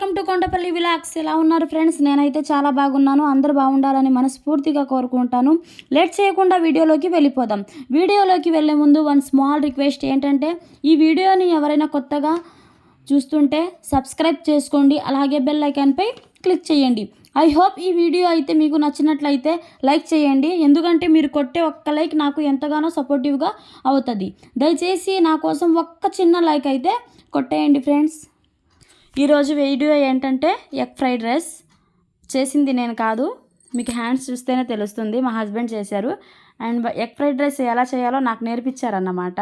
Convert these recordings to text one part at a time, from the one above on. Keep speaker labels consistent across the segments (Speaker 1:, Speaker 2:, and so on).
Speaker 1: Welcome to Kondapalli విలాక్స్. ఎలా ఉన్నారు friends? నేనైతే చాలా బాగున్నాను. అందరూ బాగుండాలని మనస్ఫూర్తిగా కోరుకుంటాను. లేట్ చేయకుండా వీడియోలోకి వెళ్ళిపోదాం. వీడియోలోకి వెళ్ళే ముందు వన్ స్మాల్ రిక్వెస్ట్ ఏంటంటే ఈ వీడియోని ఎవరైనా కొత్తగా చూస్తుంటే సబ్స్క్రైబ్ చేసుకోండి. అలాగే బెల్ ఐకాన్పై క్లిక్ చేయండి. ఐ హోప్ ఈ వీడియో అయితే మీకు నచ్చినట్లయితే లైక్ చేయండి. ఎందుకంటే మీరు కొట్టే ఒక్క లైక్ నాకు ఎంతగానో సపోర్టివ్గా అవుతుంది. దయచేసి నా కోసం ఒక్క చిన్న లైక్ అయితే కొట్టేయండి ఫ్రెండ్స్. ఈరోజు వీడియో ఏంటంటే ఎగ్ ఫ్రైడ్ రైస్. చేసింది నేను కాదు. మీకు హ్యాండ్స్ చూస్తేనే తెలుస్తుంది. మా హస్బెండ్ చేశారు. అండ్ ఎగ్ ఫ్రైడ్ రైస్ ఎలా చేయాలో నాకు నేర్పించారన్నమాట.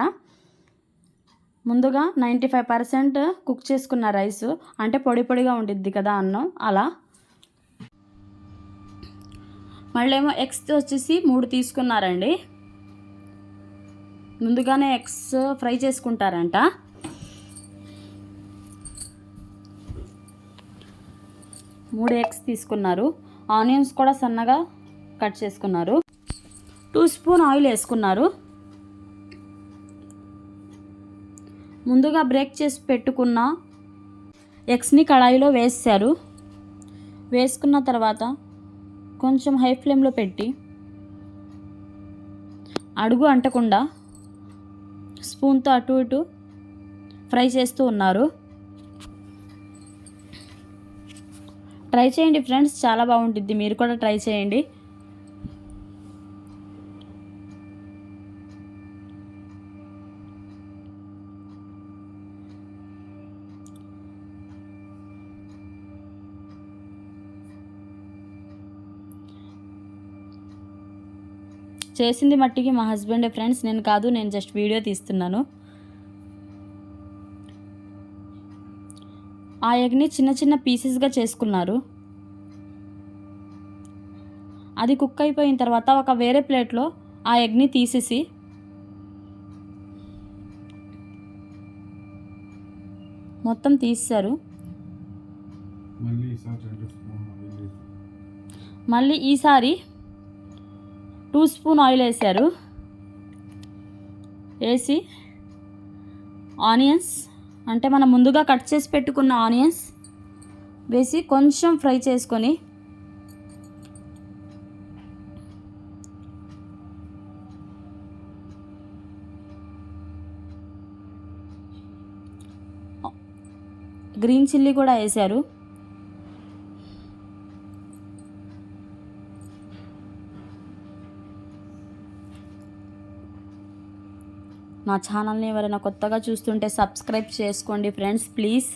Speaker 1: ముందుగా నైంటీ ఫైవ్ పర్సెంట్ కుక్ చేసుకున్న రైస్. అంటే పొడి పొడిగా ఉండిద్ది కదా అన్నం. అలా. మళ్ళేమో ఎగ్స్ వచ్చేసి మూడు తీసుకున్నారండి. ముందుగానే ఎగ్స్ ఫ్రై చేసుకుంటారంట. మూడు ఎగ్స్ తీసుకున్నారు. ఆనియన్స్ కూడా సన్నగా కట్ చేసుకున్నారు. టూ స్పూన్ ఆయిల్ వేసుకున్నారు. ముందుగా బ్రేక్ చేసి పెట్టుకున్న ఎగ్స్ని కడాయిలో వేసారు వేసుకున్న తర్వాత కొంచెం హై ఫ్లేమ్లో పెట్టి అడుగు అంటకుండా స్పూన్తో అటు ఇటు ఫ్రై చేస్తూ ఉన్నారు. ట్రై చేయండి ఫ్రెండ్స్ చాలా బాగుంటుంది. మీరు కూడా ట్రై చేయండి. చేసింది మట్టికి మా హస్బెండ్ ఫ్రెండ్స్ నేను కాదు నేను జస్ట్ వీడియో తీస్తున్నాను. ఆ ఎగ్ని చిన్న చిన్న పీసెస్గా చేసుకున్నారు. అది కుక్ అయిపోయిన తర్వాత ఒక వేరే ప్లేట్లో ఆ ఎగ్ని తీసేసి మొత్తం
Speaker 2: వేసి.
Speaker 1: మళ్ళీ ఈసారి టూ స్పూన్ ఆయిల్ వేసారు. వేసి ఆనియన్స్ అంటే మనం ముందుగా కట్ చేసి పెట్టుకున్న ఆనియన్స్ వేసి కొంచెం ఫ్రై చేసుకొని గ్రీన్ చిల్లీ కూడా వేశారు నా ఛానల్ని ఎవరైనా కొత్తగా చూస్తుంటే సబ్స్క్రైబ్ చేసుకోండి ఫ్రెండ్స్ ప్లీజ్.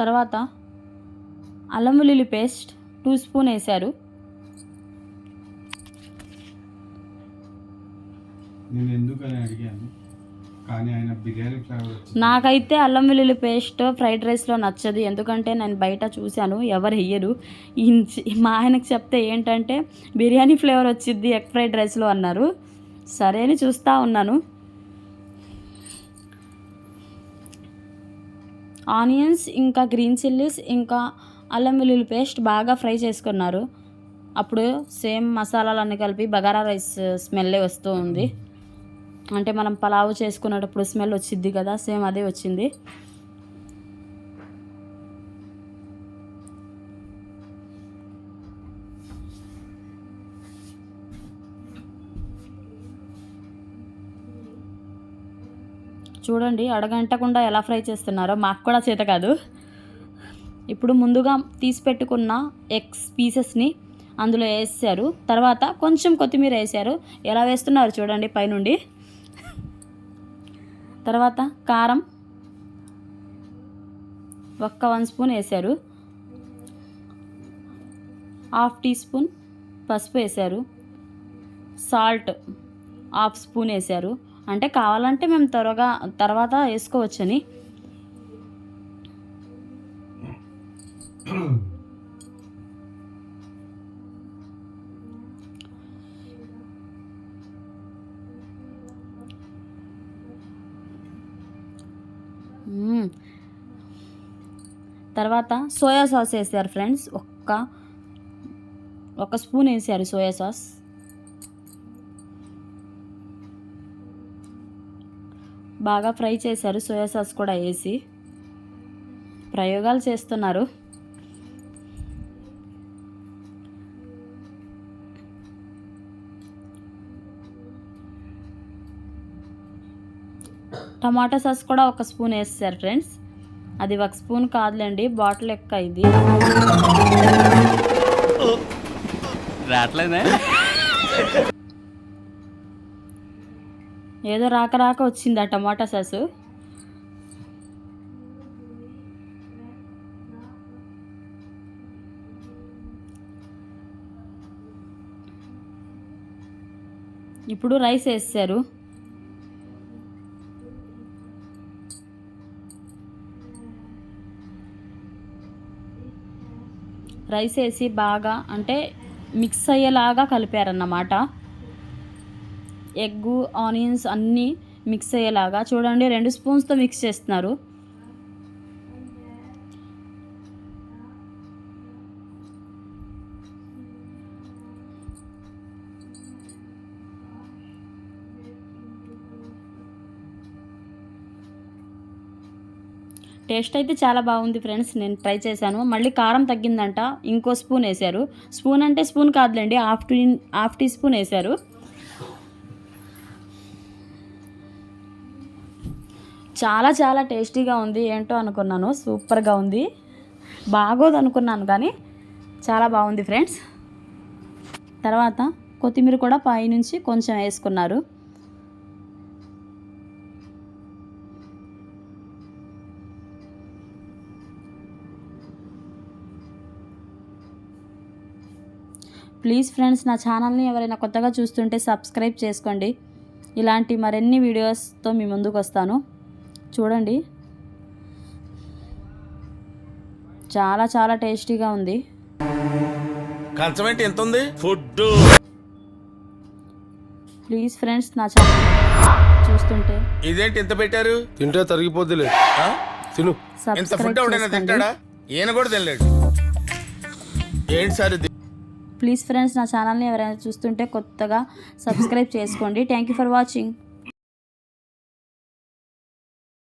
Speaker 1: తర్వాత అల్లం వెల్లుల్లి పేస్ట్ టూ స్పూన్ వేశారు.
Speaker 2: నేను ఎందుకని అడిగాను?
Speaker 1: నాకైతే అల్లం వెల్లుల్లి పేస్ట్ ఫ్రైడ్ రైస్లో నచ్చదు. ఎందుకంటే నేను బయట చూశాను ఎవరు వెయ్యరు మా ఆయనకు చెప్తే ఏంటంటే బిర్యానీ ఫ్లేవర్ వచ్చింది ఎగ్ ఫ్రైడ్ రైస్లో అన్నారు. సరే అని చూస్తూ ఉన్నాను. ఆనియన్స్ ఇంకా గ్రీన్ చిల్లీస్ ఇంకా అల్లం వెల్లుల్లి పేస్ట్ బాగా ఫ్రై చేసుకున్నారు. అప్పుడు సేమ్ మసాలాలన్నీ కలిపి బగారా రైస్ స్మెల్లే వస్తూ ఉంది. అంటే మనం పలావు చేసుకునేటప్పుడు స్మెల్ వచ్చింది కదా సేమ్ అదే వచ్చింది. చూడండి అడగంటకుండా ఎలా ఫ్రై చేస్తున్నారో మాకు కూడా చేత కాదు. ఇప్పుడు ముందుగా తీసి పెట్టుకున్న ఎగ్స్ పీసెస్ని అందులో వేసారు. తర్వాత కొంచెం కొత్తిమీర వేసారు. ఎలా వేస్తున్నారు చూడండి పైనుండి. తర్వాత కారం ఒక్క వన్ స్పూన్ వేసారు హాఫ్ టీ స్పూన్ పసుపు వేసారు సాల్ట్ హాఫ్ స్పూన్ వేసారు అంటే కావాలంటే మేము త్వరగా తర్వాత వేసుకోవచ్చని తర్వాత సోయా సాస్ వేసారు ఫ్రెండ్స్. ఒక్క ఒక స్పూన్ వేసారు సోయా సాస్. బాగా ఫ్రై చేశారు సోయా సాస్ కూడా వేసి. ప్రయోగాలు చేస్తున్నారు. టమాటా సాస్ కూడా ఒక స్పూన్ వేస్తారు ఫ్రెండ్స్. అది ఒక స్పూన్ కాదులేండి బాటిల్ లెక్క ఇది
Speaker 3: రావట్లేదే?
Speaker 1: ఏదో రాక రాక వచ్చింది ఆ టమాటా సాసు. ఇప్పుడు రైస్ వేసారు రైస్ వేసి బాగా అంటే మిక్స్ అయ్యేలాగా కలిపారన్నమాట. ఎగ్గు ఆనియన్స్ అన్నీ మిక్స్ అయ్యేలాగా చూడండి రెండు స్పూన్స్తో మిక్స్ చేస్తున్నారు. టేస్ట్ అయితే చాలా బాగుంది ఫ్రెండ్స్ నేను ట్రై చేశాను. మళ్ళీ కారం తగ్గిందంట ఇంకో స్పూన్ వేశారు. స్పూన్ అంటే స్పూన్ కాదులేండి half tea half teaspoon వేశారు. చాలా చాలా టేస్టీగా ఉంది ఏంటో అనుకున్నాను సూపర్గా ఉంది. బాగోదు అనుకున్నాను కానీ చాలా బాగుంది ఫ్రెండ్స్. తర్వాత కొత్తిమీర కూడా పైనుంచి కొంచెం వేసుకున్నారు. ప్లీజ్ ఫ్రెండ్స్ నా ఛానల్ని ఎవరైనా కొత్తగా చూస్తుంటే సబ్స్క్రైబ్ చేసుకోండి. ఇలాంటి మరిన్ని వీడియోస్తో మీ ముందుకు వస్తాను. చూడండి. చాలా చాలా టేస్టీగా ఉంది.
Speaker 4: కంచం ఏంటి? ఎంత ఉంది? ఫుడ్
Speaker 1: ప్లీజ్ ఫ్రెండ్స్ నా ఛానల్ చూస్తుంటే.
Speaker 4: ఇదేంటి ఇంత పెట్టారు?
Speaker 5: తింటే తరిగిపోద్దిలే.
Speaker 4: ఆ?
Speaker 5: తిను.
Speaker 4: ఇంత ఫుడ్ ఎవడైనా తింటాడా? ఈయన కూడా తినలేడు. ఏంటి సార్ ఇది?
Speaker 1: ప్లీజ్ ఫ్రెండ్స్ నా ఛానల్ని ఎవరైనా చూస్తుంటే కొత్తగా సబ్స్క్రైబ్ చేసుకోండి. Thank you for watching